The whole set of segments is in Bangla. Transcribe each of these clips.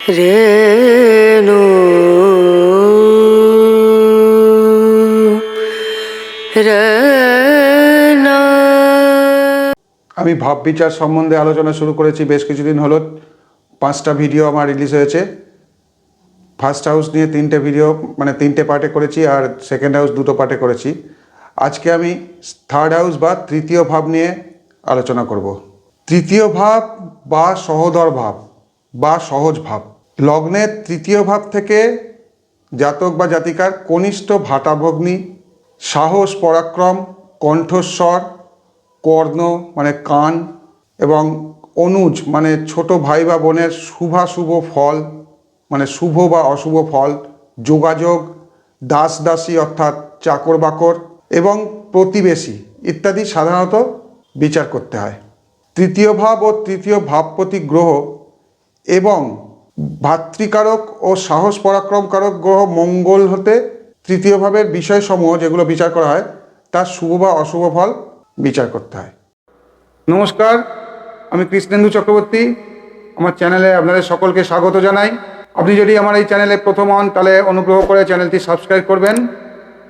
রেণু আমি ভাব বিচার সম্বন্ধে আলোচনা শুরু করেছি বেশ কিছুদিন হলো। পাঁচটা ভিডিও আমার রিলিজ হয়েছে। ফার্স্ট হাউস নিয়ে তিনটে ভিডিও মানে তিনটে পার্টে করেছি আর সেকেন্ড হাউস দুটো পার্টে করেছি। আজকে আমি থার্ড হাউস বা তৃতীয় ভাব নিয়ে আলোচনা করব। তৃতীয় ভাব বা সহদর ভাব। বা সহজ ভাব। লগ্নের তৃতীয় ভাব থেকে জাতক বা জাতিকার কনিষ্ঠ ভাটাভগ্নি, সাহস, পরাক্রম, কণ্ঠস্বর, কর্ণ মানে কান এবং অনুজ মানে ছোট ভাই বা বোনের শুভাশুভ ফল মানে শুভ বা অশুভ ফল, যোগাযোগ দাস দাসী অর্থাৎ চাকর বাকর এবং প্রতিবেশী ইত্যাদি সাধারণত বিচার করতে হয়। তৃতীয় ভাব ও তৃতীয় ভাবপতি গ্রহ এবং ভাতৃকারক ও সাহস পরাক্রমকারক গ্রহ মঙ্গল হতে তৃতীয় ভাবের বিষয়সমূহ যেগুলো বিচার করা হয়, তার শুভ বা অশুভ ফল বিচার করতে হয়। নমস্কার, আমি কৃষ্ণেন্দু চক্রবর্তী। আমার চ্যানেলে আপনাদের সকলকে স্বাগত জানাই। আপনি যদি আমার এই চ্যানেলে প্রথম হন, তাহলে অনুগ্রহ করে চ্যানেলটি সাবস্ক্রাইব করবেন।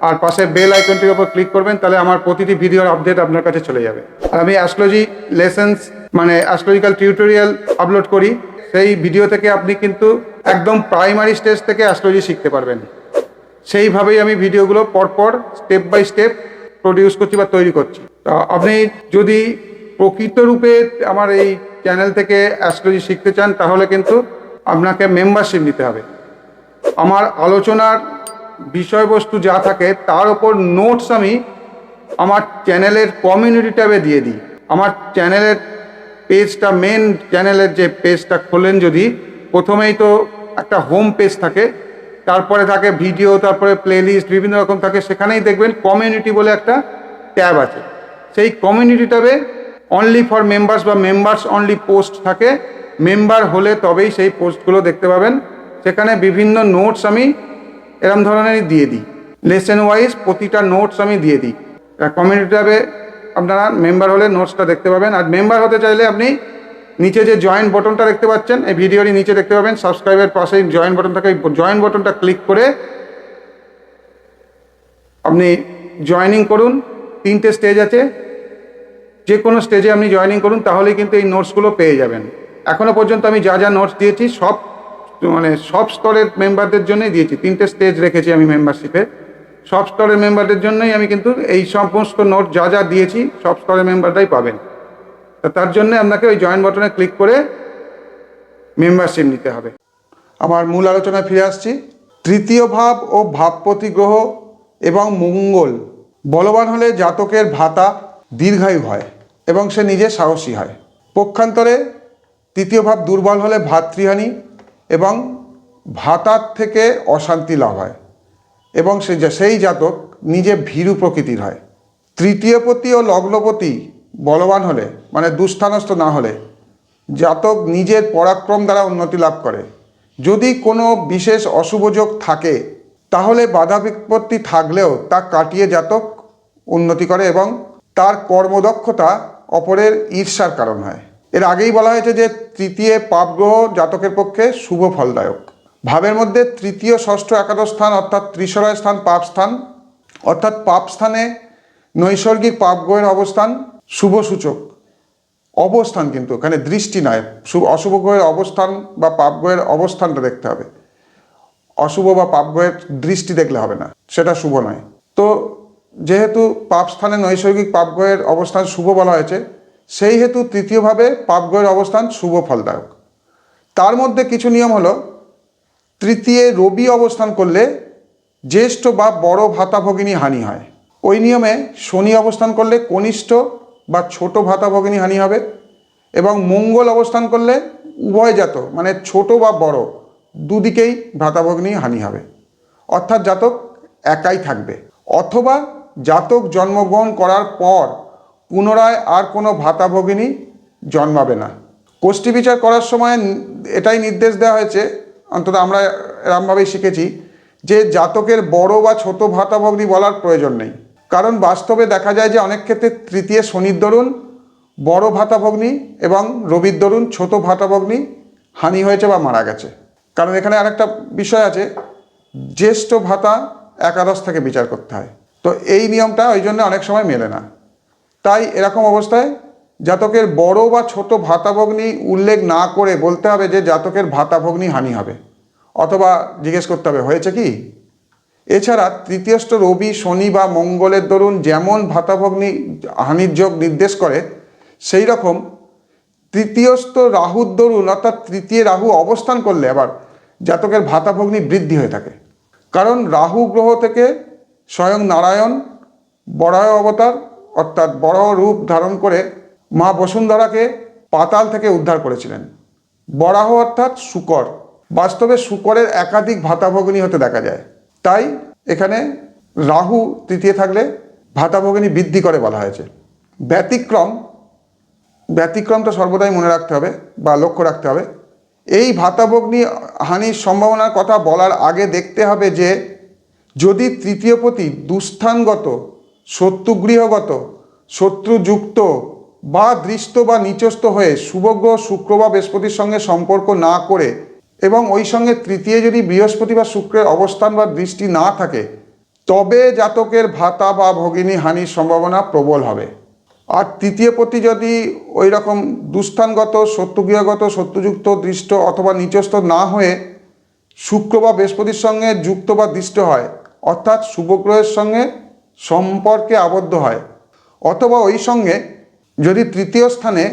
আর পাশে বেল আইকনটির উপর ক্লিক করবেন, তাহলে আমার প্রতিটি ভিডিওর আপডেট আপনার কাছে চলে যাবে। আর আমি অ্যাস্ট্রোলজি লেসেন্স মানে অ্যাস্ট্রোলজিক্যাল টিউটোরিয়াল আপলোড করি। সেই ভিডিও থেকে আপনি কিন্তু একদম প্রাইমারি স্টেজ থেকে অ্যাস্ট্রোলজি শিখতে পারবেন। সেইভাবেই আমি ভিডিওগুলো পরপর স্টেপ বাই স্টেপ প্রডিউস করছি বা তৈরি করছি। তা আপনি যদি প্রকৃত রূপে আমার এই চ্যানেল থেকে অ্যাস্ট্রোলজি শিখতে চান, তাহলে কিন্তু আপনাকে মেম্বারশিপ নিতে হবে। আমার আলোচনার বিষয়বস্তু যা থাকে, তার ওপর নোটস আমি আমার চ্যানেলের কমিউনিটি ট্যাবে দিয়ে দিই। আমার চ্যানেলের পেজটা মেন চ্যানেলের যে পেজটা খোলেন যদি, প্রথমেই তো একটা হোম পেজ থাকে, তারপরে থাকে ভিডিও তারপরে প্লেলিস্ট বিভিন্ন রকম থাকে, সেখানেই দেখবেন কমিউনিটি বলে একটা ট্যাব আছে। সেই কমিউনিটি ট্যাবে অনলি ফর মেম্বার্স বা মেম্বার্স অনলি পোস্ট থাকে। মেম্বার হলে তবেই সেই পোস্টগুলো দেখতে পাবেন। সেখানে বিভিন্ন নোটস আমি এরম ধরনেরই দিয়ে দিই। লেসেন ওয়াইজ প্রতিটা নোটস আমি দিয়ে দিই। কমিউনিটি ট্যাবে আপনারা মেম্বার হলে নোটসটা দেখতে পাবেন। আর মেম্বার হতে চাইলে আপনি নিচে যে জয়েন বটনটা দেখতে পাচ্ছেন, এই ভিডিওরই নিচে দেখতে পাবেন। সাবস্ক্রাইবের পাশেই জয়েন বটন থাকে জয়েন বটনটা ক্লিক করে আপনি জয়েনিং করুন। তিনটে স্টেজ আছে। যে কোনো স্টেজে আপনি জয়েনিং করুন, তাহলেই কিন্তু এই নোটসগুলো পেয়ে যাবেন। এখনও পর্যন্ত আমি যা যা নোটস দিয়েছি, সব মানে সব স্তরের মেম্বারদের জন্যই দিয়েছি। তিনটে স্টেজ রেখেছি আমি মেম্বারশিপে সব স্তরের মেম্বারদের জন্যই আমি কিন্তু এই সমস্ত নোট যা যা দিয়েছি, সব স্তরের মেম্বারটাই পাবেন। তা তার জন্য আপনাকে ওই জয়েন বটনে ক্লিক করে মেম্বারশিপ নিতে হবে। আমার মূল আলোচনায় ফিরে আসছি। তৃতীয় ভাব ও ভাবপতি গ্রহ এবং মঙ্গল। বলবান হলে জাতকের ভাতা দীর্ঘায়ু হয় এবং সে নিজে সাহসী হয়। পক্ষান্তরে তৃতীয় ভাব দুর্বল হলে ভাতৃহানি এবং ভাতার থেকে অশান্তি লাভ হয়। এবং সে সেই জাতক নিজে ভীরু প্রকৃতির হয়। তৃতীয়পতি ও লগ্নপতি বলবান হলে মানে দুস্থানস্থ না হলে, জাতক নিজের পরাক্রম দ্বারা উন্নতি লাভ করে। যদি কোনো বিশেষ অশুভযোগ থাকে, তাহলে বাধা বিপত্তি থাকলেও তা কাটিয়ে জাতক উন্নতি করে এবং তার কর্মদক্ষতা অপরের ঈর্ষার কারণ হয়। এর আগেই বলা হয়েছে যে, তৃতীয় পাপগ্রহ জাতকের পক্ষে শুভ ফলদায়ক। ভাবের মধ্যে তৃতীয়, ষষ্ঠ, একাদশ স্থান, অর্থাৎ ত্রিশরয় স্থান, পাপ স্থান, অর্থাৎ পাপ স্থানে নৈসর্গিক পাপ গ্রহের অবস্থান, শুভ সূচক, অবস্থান কিন্তু, এখানে দৃষ্টি নয় অশুভ গ্রহের অবস্থান বা পাপ গ্রহের অবস্থানটা দেখতে হবে। অশুভ বা পাপ গ্রহের দৃষ্টি দেখলে হবে না, সেটা শুভ নয়। তো যেহেতু পাপ স্থানে নৈসর্গিক পাপ গ্রহের অবস্থান শুভ বলা হয়েছে, সেই হেতু তৃতীয়ভাবে পাপ গ্রহের অবস্থান শুভ ফলদায়ক। তার মধ্যে কিছু নিয়ম হলো তৃতীয় রবি অবস্থান করলে জ্যেষ্ঠ বা বড় ভাতাভগিনী হানি হয়। ওই নিয়মে শনি অবস্থান করলে কনিষ্ঠ বা ছোট ভাতাভগিনী হানি হবে এবং মঙ্গল অবস্থান করলে উভয় জাত মানে ছোট বা বড়, দুদিকেই ভাতাভগ্নি হানি হবে। অর্থাৎ জাতক একাই থাকবে। অথবা জাতক জন্মগ্রহণ করার পর পুনরায় আর কোনো ভাতাভগিনী জন্মাবে না। কোষ্ঠী বিচার করার সময় এটাই নির্দেশ দেওয়া হয়েছে অন্তত আমরা এরমভাবেই শিখেছি যে জাতকের বড় বা ছোট ভাতাভগ্নি বলার প্রয়োজন নেই। কারণ বাস্তবে দেখা যায় যে অনেক ক্ষেত্রে তৃতীয় শনির দরুন বড় ভাতাভগ্নি এবং রবির দরুন ছোট ভাতাভগ্নি হানি হয়েছে বা মারা গেছে। কারণ এখানে আরেকটা বিষয় আছে, জ্যেষ্ঠ ভাতা একাদশ থেকে বিচার করতে হয়। তো এই নিয়মটা ওই জন্য অনেক সময় মেলে না। তাই এরকম অবস্থায় জাতকের বড় বা ছোট ভাতাভগ্নি উল্লেখ না করে বলতে হবে যে জাতকের ভাতাভগ্নি হানি হবে। অথবা জিজ্ঞেস করতে হবে, হয়েছে কি? এছাড়া তৃতীয়ষ্ঠ রবি, শনি বা মঙ্গলের দরুন যেমন ভাতাভগ্নি হানির যোগ নির্দেশ করে, সেই রকম তৃতীয়স্থ রাহুর দরুন, অর্থাৎ তৃতীয় রাহু অবস্থান করলে আবার জাতকের ভাতাভগ্নি বৃদ্ধি হয়ে থাকে। কারণ রাহু গ্রহ থেকে স্বয়ং নারায়ণ বরাহ অবতার, অর্থাৎ বড় রূপ ধারণ করে মা বসুন্ধরাকে পাতাল থেকে উদ্ধার করেছিলেন। বরাহ অর্থাৎ শুকর। বাস্তবে শুকরের একাধিক ভাতাভগ্নি হতে দেখা যায়। তাই এখানে রাহু তৃতীয় থাকলে ভাতাভগ্নি বৃদ্ধি করে বলা হয়েছে। ব্যতিক্রম ব্যতিক্রমটা সর্বদাই মনে রাখতে হবে বা লক্ষ্য রাখতে হবে। এই ভাতাভগ্নি হানির সম্ভাবনার কথা বলার আগে দেখতে হবে যে, যদি তৃতীয়পতি দুস্থানগত, শত্রুগৃহগত, শত্রুযুক্ত বা দৃষ্ট বা নিচস্থ হয়ে শুভগ্রহ শুক্র বা বৃহস্পতির সঙ্গে সম্পর্ক না করে এবং ওই সঙ্গে তৃতীয় যদি বৃহস্পতি বা শুক্রের অবস্থান বা দৃষ্টি না থাকে, তবে জাতকের ভাতা বা ভগিনী হানির সম্ভাবনা প্রবল হবে। আর তৃতীয় প্রতি যদি ওই রকম দুস্থানগত শত্রুগৃহগত শত্রুযুক্ত দৃষ্ট অথবা নিচস্থ না হয়ে শুক্র বা বৃহস্পতির সঙ্গে যুক্ত বা দৃষ্ট হয়, অর্থাৎ শুভগ্রহের সঙ্গে সম্পর্কে আবদ্ধ হয়, অথবা ওই সঙ্গে যদি তৃতীয় স্থানে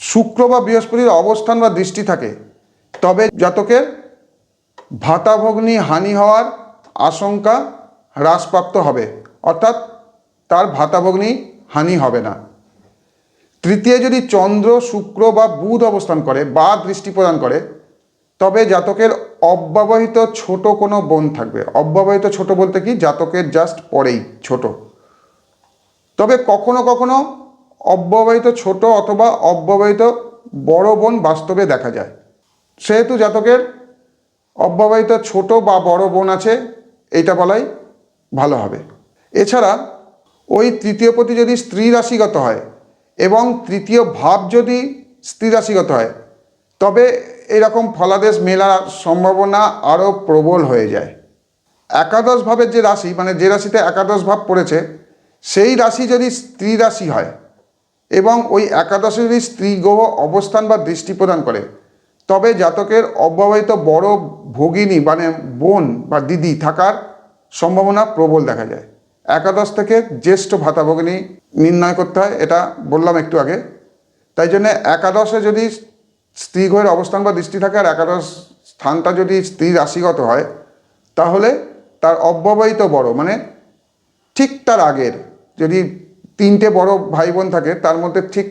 শুক্র বা বৃহস্পতির অবস্থান বা দৃষ্টি থাকে, তবে জাতকের ভাতাভগ্নি হানি হওয়ার আশঙ্কা হ্রাসপ্রাপ্ত হবে, অর্থাৎ তার ভাতাভগ্নি হানি হবে না। তৃতীয় যদি চন্দ্র, শুক্র বা বুধ অবস্থান করে বা দৃষ্টি প্রদান করে, তবে জাতকের অব্যবহিত ছোট কোনো বোন থাকবে। অব্যবহিত ছোট বলতে কি? জাতকের জাস্ট পরেই ছোট। তবে কখনো কখনো অব্যবহিত ছোট অথবা অব্যবহিত বড় বোন বাস্তবে দেখা যায়। সেহেতু জাতকের অব্যবহিত ছোট বা বড় বোন আছে এইটা বলাই ভালো হবে। এছাড়া ওই তৃতীয় পতি যদি স্ত্রী রাশিগত হয় এবং তৃতীয় ভাব যদি স্ত্রী রাশিগত হয়, তবে এরকম ফলাদেশ মেলার সম্ভাবনা আরও প্রবল হয়ে যায়। একাদশ ভাবের যে রাশি মানে যে রাশিতে একাদশ ভাব পড়েছে, সেই রাশি যদি স্ত্রী রাশি হয় এবং ওই একাদশে যদি স্ত্রী গ্রহ অবস্থান বা দৃষ্টি প্রদান করে। তবে জাতকের অব্যবহিত বড় ভগিনী মানে বোন বা দিদি থাকার সম্ভাবনা প্রবল দেখা যায়। একাদশ থেকে জ্যেষ্ঠ ভাতা ভগিনী নির্ণয় করতে হয়, এটা বললাম একটু আগে। তাই জন্য একাদশে যদি স্ত্রী গ্রহের অবস্থান বা দৃষ্টি থাকে আর একাদশ স্থানটা যদি স্ত্রী রাশিগত হয়, তাহলে তার অব্যবহিত বড় মানে ঠিক তার আগের যদি তিনটে বড় ভাই বোন থাকে, তার মধ্যে ঠিক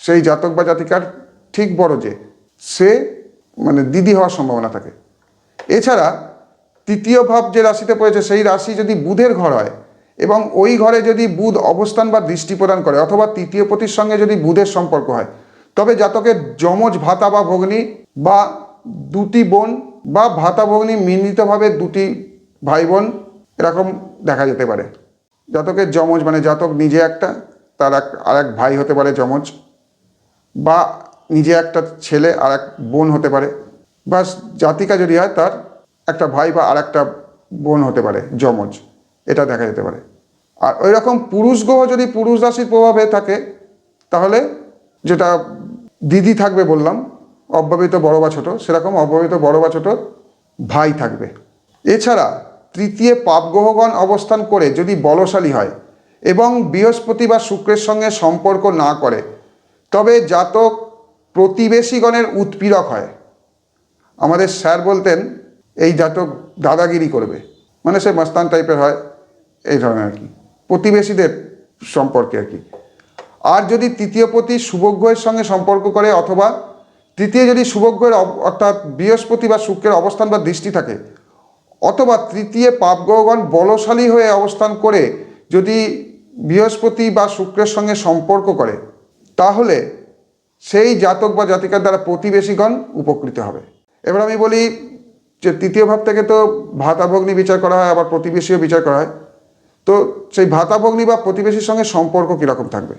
সেই জাতক বা জাতিকার ঠিক বড় যে, সে মানে দিদি হওয়ার সম্ভাবনা থাকে। এছাড়া তৃতীয় ভাব যে রাশিতে পড়েছে, সেই রাশি যদি বুধের ঘর হয় এবং ওই ঘরে যদি বুধ অবস্থান বা দৃষ্টি প্রদান করে অথবা তৃতীয় পতির সঙ্গে যদি বুধের সম্পর্ক হয়, তবে জাতকের যমজ ভাতা বা ভগ্নি বা দুটি বোন বা ভাতা ভগ্নি মিলিতভাবে দুটি ভাই বোন এরকম দেখা যেতে পারে। জাতকের যমজ মানে জাতক নিজে একটা, তার এক আর এক ভাই হতে পারে যমজ, বা নিজে একটা ছেলে আর এক বোন হতে পারে। বা জাতিকা যদি হয়, তার একটা ভাই বা আর একটা বোন হতে পারে, যমজ। এটা দেখা যেতে পারে। আর ওই রকম পুরুষ গ্রহ যদি পুরুষ রাশির প্রভাবে থাকে, তাহলে যেটা দিদি থাকবে বললাম, অব্যবহিত বড় বা ছোটো, সেরকম অব্যবহিত বড় বা ছোট ভাই থাকবে। এছাড়া তৃতীয় পাপগ্রহগণ অবস্থান করে যদি বলশালী হয় এবং বৃহস্পতি বা শুক্রের সঙ্গে সম্পর্ক না করে, তবে জাতক প্রতিবেশীগণের উৎপীড়ক হয়। আমাদের স্যার বলতেন, এই জাতক দাদাগিরি করবে। মানে সে মাস্তান টাইপের হয়, এই ধরনের আর কি। প্রতিবেশীদের সম্পর্কে আর কি। আর যদি তৃতীয় প্রতি শুভগ্রহের সঙ্গে সম্পর্ক করে অথবা তৃতীয় যদি শুভগ্রহের অর্থাৎ বৃহস্পতি বা শুক্রের অবস্থান বা দৃষ্টি থাকে অথবা তৃতীয় পাপগ্রহগণ বলশালী হয়ে অবস্থান করে যদি বৃহস্পতি বা শুক্রের সঙ্গে সম্পর্ক করে, তাহলে সেই জাতক বা জাতিকার দ্বারা প্রতিবেশীগণ উপকৃত হবে। এবার আমি বলি যে তৃতীয় ভাব থেকে তো ভাতাভগ্নি বিচার করা হয়, আবার প্রতিবেশীও বিচার করা হয়। তো সেই ভাতাভগ্নি বা প্রতিবেশীর সঙ্গে সম্পর্ক কীরকম থাকবে?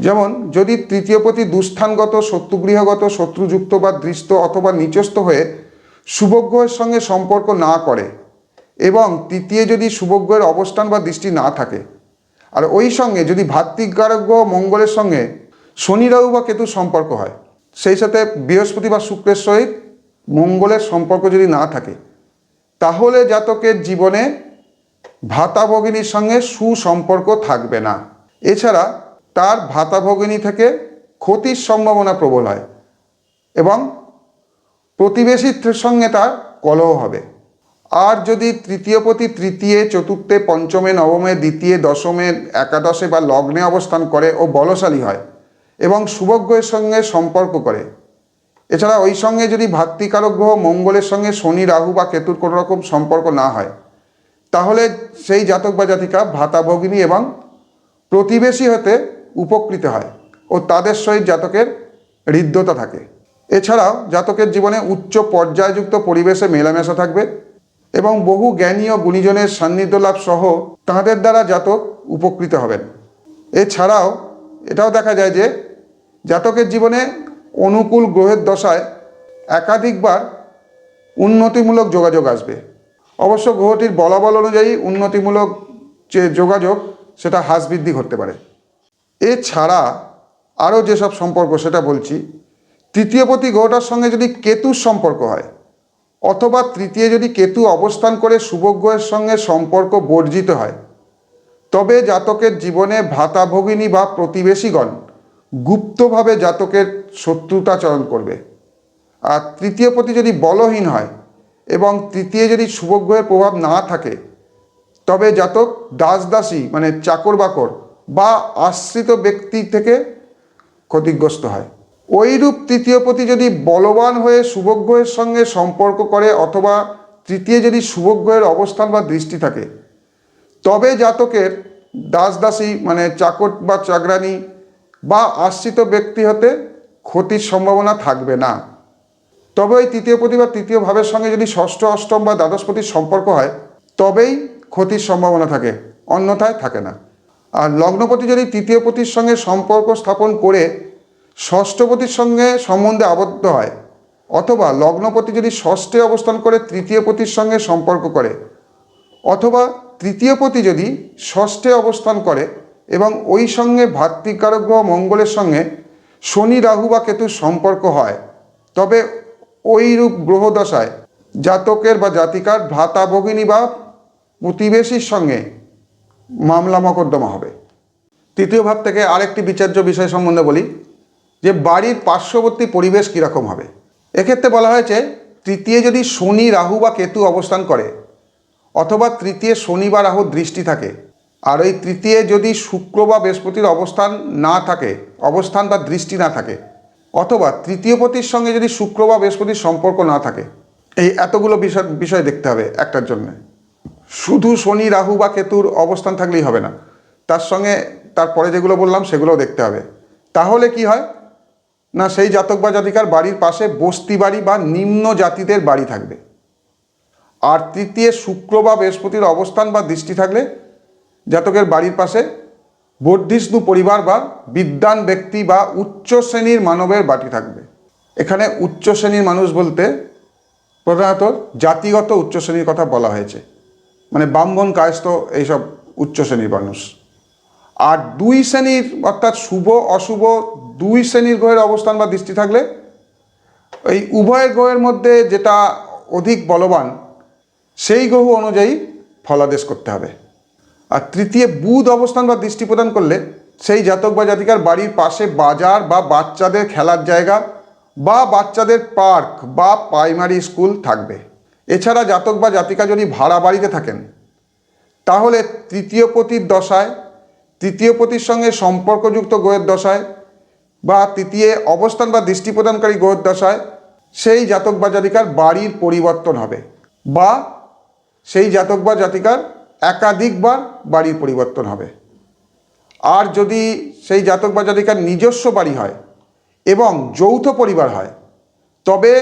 যেমন, যদি তৃতীয় পতি দুস্থানগত, শত্রুগৃহগত, শত্রুযুক্ত বা দৃষ্ট অথবা নিচস্থ হয়ে শুভগ্রহের সঙ্গে সম্পর্ক না করে এবং তৃতীয় যদি শুভগ্রহের অবস্থান বা দৃষ্টি না থাকে, আর ওই সঙ্গে যদি ভাতৃকারক গ্রহ মঙ্গলের সঙ্গে শনি, রাহু বা কেতুর সম্পর্ক হয়, সেই সাথে বৃহস্পতি বা শুক্রের সহিত মঙ্গলের সম্পর্ক যদি না থাকে, তাহলে জাতকের জীবনে ভাতা ভগিনীর সঙ্গে সুসম্পর্ক থাকবে না। এছাড়া তার ভাতা ভগিনী থেকে ক্ষতির সম্ভাবনা প্রবল হয় এবং প্রতিবেশীর সঙ্গে তার কলহ হবে। আর যদি তৃতীয় প্রতি তৃতীয়, চতুর্থে, পঞ্চমে, নবমে, দ্বিতীয়, দশমে, একাদশে বা লগ্নে অবস্থান করে ও বলশালী হয় এবং শুভগ্রহের সঙ্গে সম্পর্ক করে। এছাড়া ওই সঙ্গে যদি ভাতৃকারক গ্রহ মঙ্গলের সঙ্গে শনি, রাহু বা কেতুর কোনো রকম সম্পর্ক না হয়, তাহলে সেই জাতক বা জাতিকা ভাতা ভগিনী এবং প্রতিবেশী হতে উপকৃত হয় ও তাদের সহিত জাতকের হৃদ্যতা থাকে। এছাড়াও জাতকের জীবনে উচ্চ পর্যায়যুক্ত পরিবেশে মেলামেশা থাকবে এবং বহু জ্ঞানী ও গুণীজনের সান্নিধ্য লাভ সহ তাঁদের দ্বারা জাতক উপকৃত হবেন। এছাড়াও এটাও দেখা যায় যে জাতকের জীবনে অনুকূল গ্রহের দশায় একাধিকবার উন্নতিমূলক যোগাযোগ আসবে। অবশ্য গ্রহটির বলাবল অনুযায়ী উন্নতিমূলক যে যোগাযোগ, সেটা হ্রাস বৃদ্ধি ঘটতে পারে। এছাড়া আরও যেসব সম্পর্ক, সেটা বলছি। তৃতীয়পতি গ্রহটার সঙ্গে যদি কেতুর সম্পর্ক হয়, অথবা তৃতীয় যদি কেতু অবস্থান করে শুভগ্রহের সঙ্গে সম্পর্ক বর্জিত হয়, তবে জাতকের জীবনে ভাতাভগিনী বা প্রতিবেশীগণ গুপ্তভাবে জাতকের শত্রুতাচরণ করবে। আর তৃতীয় পতি যদি বলহীন হয় এবং তৃতীয় যদি শুভগ্রহের প্রভাব না থাকে, তবে জাতক দাস দাসী মানে চাকর বাকর বা আশ্রিত ব্যক্তি থেকে ক্ষতিগ্রস্ত হয়। ওইরূপ তৃতীয় পতি যদি বলবান হয়ে শুভগ্রহের সঙ্গে সম্পর্ক করে অথবা তৃতীয় যদি শুভগ্রহের অবস্থান বা দৃষ্টি থাকে, তবে জাতকের দাস দাসী মানে চাকর বা চাকরানি বা আশ্রিত ব্যক্তি হতে ক্ষতির সম্ভাবনা থাকবে না। তবে ওই তৃতীয় পতি বা তৃতীয় ভাবের সঙ্গে যদি ষষ্ঠ, অষ্টম বা দ্বাদশপতির সম্পর্ক হয়, তবেই ক্ষতির সম্ভাবনা থাকে, অন্যথায় থাকে না। আর লগ্নপতি যদি তৃতীয় পতির সঙ্গে সম্পর্ক স্থাপন করে ষষ্ঠপতির সঙ্গে সম্বন্ধে আবদ্ধ হয়, অথবা লগ্নপতি যদি ষষ্ঠে অবস্থান করে তৃতীয় পতির সঙ্গে সম্পর্ক করে, অথবা তৃতীয় পতি যদি ষষ্ঠে অবস্থান করে এবং ওই সঙ্গে ভাতৃকারক গ্রহ মঙ্গলের সঙ্গে শনি, রাহু বা কেতুর সম্পর্ক হয়, তবে ওই রূপ গ্রহদশায় জাতকের বা জাতিকার ভ্রাতা, ভগিনী বা প্রতিবেশীর সঙ্গে মামলা মকদ্দমা হবে। তৃতীয় ভাব থেকে আরেকটি বিচার্য বিষয় সম্বন্ধে বলি। যে বাড়ির পার্শ্ববর্তী পরিবেশ কীরকম হবে? এক্ষেত্রে বলা হয়েছে, তৃতীয় যদি শনি, রাহু বা কেতু অবস্থান করে, অথবা তৃতীয় শনি বা রাহুর দৃষ্টি থাকে, আর ওই তৃতীয় যদি শুক্র বা বৃহস্পতির অবস্থান না থাকে, অবস্থান বা দৃষ্টি না থাকে, অথবা তৃতীয় পতির সঙ্গে যদি শুক্র বা বৃহস্পতির সম্পর্ক না থাকে, এই এতগুলো বিষয় বিষয় দেখতে হবে একটার জন্য। শুধু শনি, রাহু বা কেতুর অবস্থান থাকলেই হবে না, তার সঙ্গে তারপরে যেগুলো বললাম সেগুলোও দেখতে হবে। তাহলে কি হয়? না, সেই জাতক বা জাতিকার বাড়ির পাশে বস্তি বাড়ি বা নিম্ন জাতিদের বাড়ি থাকবে। আর তৃতীয় শুক্র বা বৃহস্পতির অবস্থান বা দৃষ্টি থাকলে জাতকের বাড়ির পাশে বর্ধিষ্ণু পরিবার বা বিদ্যান ব্যক্তি বা উচ্চ শ্রেণির মানবের বাড়ি থাকবে। এখানে উচ্চ শ্রেণির মানুষ বলতে প্রধানত জাতিগত উচ্চ শ্রেণির কথা বলা হয়েছে। মানে ব্রাহ্মণ, কায়স্থ এইসব উচ্চ শ্রেণির মানুষ। আর দুই শ্রেণির অর্থাৎ শুভ, অশুভ দুই শ্রেণির গ্রহের অবস্থান বা দৃষ্টি থাকলে, এই উভয়ের গ্রহের মধ্যে যেটা অধিক বলবান, সেই গ্রহ অনুযায়ী ফলাদেশ করতে হবে। আর তৃতীয়, বুধ অবস্থান বা দৃষ্টি প্রদান করলে, সেই জাতক বা জাতিকার বাড়ির পাশে বাজার বা বাচ্চাদের খেলার জায়গা বা বাচ্চাদের পার্ক বা প্রাইমারি স্কুল থাকবে। এছাড়া জাতক বা জাতিকা যদি ভাড়া বাড়িতে থাকেন, তাহলে তৃতীয় পতির দশায়, তৃতীয় পতির সঙ্গে সম্পর্কযুক্ত গ্রহের দশায় বা তৃতীয় অবস্থান বা দৃষ্টি প্রদানকারী গ্রহের দশায় সেই জাতক বা জাতিকার বাড়ির পরিবর্তন হবে বা সেই জাতক বা জাতিকার একাধিকবার বাড়ির পরিবর্তন হবে। আর যদি সেই জাতক বা জাতিকার নিজস্ব বাড়ি হয় এবং যৌথ পরিবার হয়, তবে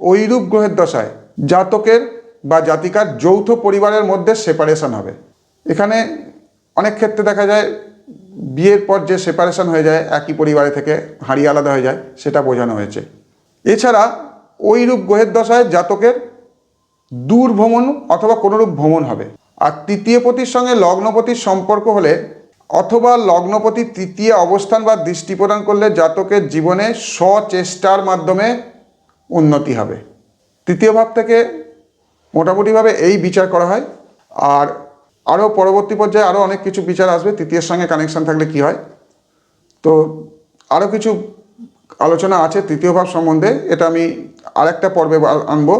ওইরূপ গ্রহের দশায় জাতকের বা জাতিকার যৌথ পরিবারের মধ্যে সেপারেশন হবে। এখানে অনেক ক্ষেত্রে দেখা যায় বিয়ের পর যে সেপারেশন হয়ে যায়, একই পরিবারে থেকে হাঁড়ি আলাদা হয়ে যায়, সেটা বোঝানো হয়েছে। এছাড়া ওইরূপ গ্রহের দশায় জাতকের দূর ভ্রমণ অথবা কোনোরূপ ভ্রমণ হবে। আর তৃতীয় পতির সঙ্গে লগ্নপতির সম্পর্ক হলে অথবা লগ্নপতি তৃতীয় অবস্থান বা দৃষ্টি প্রদান করলে জাতকের জীবনে স্বচেষ্টার মাধ্যমে উন্নতি হবে। তৃতীয় ভাব থেকে মোটামুটিভাবে এই বিচার করা হয়। আর আরও পরবর্তী পর্যায়ে আরও অনেক কিছু বিচার আসবে, তৃতীয়ের সঙ্গে কানেকশন থাকলে কি হয়? তো আরও কিছু আলোচনা আছে তৃতীয় ভাব সম্বন্ধে, এটা আমি আরেকটা পর্বে আনব।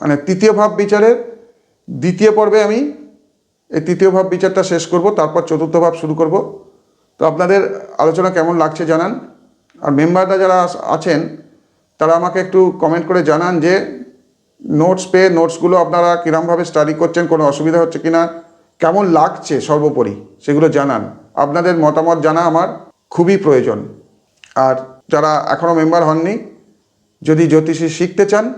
মানে তৃতীয় ভাব বিচারের দ্বিতীয় পর্বে আমি এই তৃতীয় ভাব বিচারটা শেষ করব, তারপর চতুর্থ ভাব শুরু করব। তো আপনাদের আলোচনা কেমন লাগছে জানান। আর মেম্বাররা যারা আছেন, তারা আমাকে একটু কমেন্ট করে জানান যে নোটস পেয়ে নোটসগুলো আপনারা কীরমভাবে স্টাডি করছেন, কোনো অসুবিধা হচ্ছে কিনা? কেমন লাগছে সর্বোপরি সেগুলো জানান। আপনাদের মতামত জানা আমার খুবই প্রয়োজন। আর যারা এখনও মেম্বার হননি, যদি জ্যোতিষী শিখতে চান,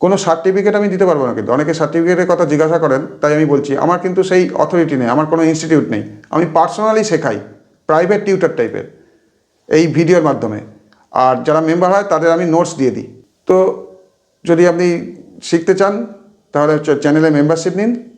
কোনো সার্টিফিকেট আমি দিতে পারব না কিন্তু। অনেকে সার্টিফিকেটের কথা জিজ্ঞাসা করেন, তাই আমি বলছি, আমার কিন্তু সেই অথরিটি নেই, আমার কোনো ইনস্টিটিউট নেই। আমি পার্সোনালি শেখাই প্রাইভেট টিউটার টাইপের এই ভিডিওর মাধ্যমে। আর যারা মেম্বার হয়, তাদের আমি নোটস দিয়ে দিই। তো যদি আপনি শিখতে চান, তাহলে চ্যানেলে মেম্বারশিপ নিন।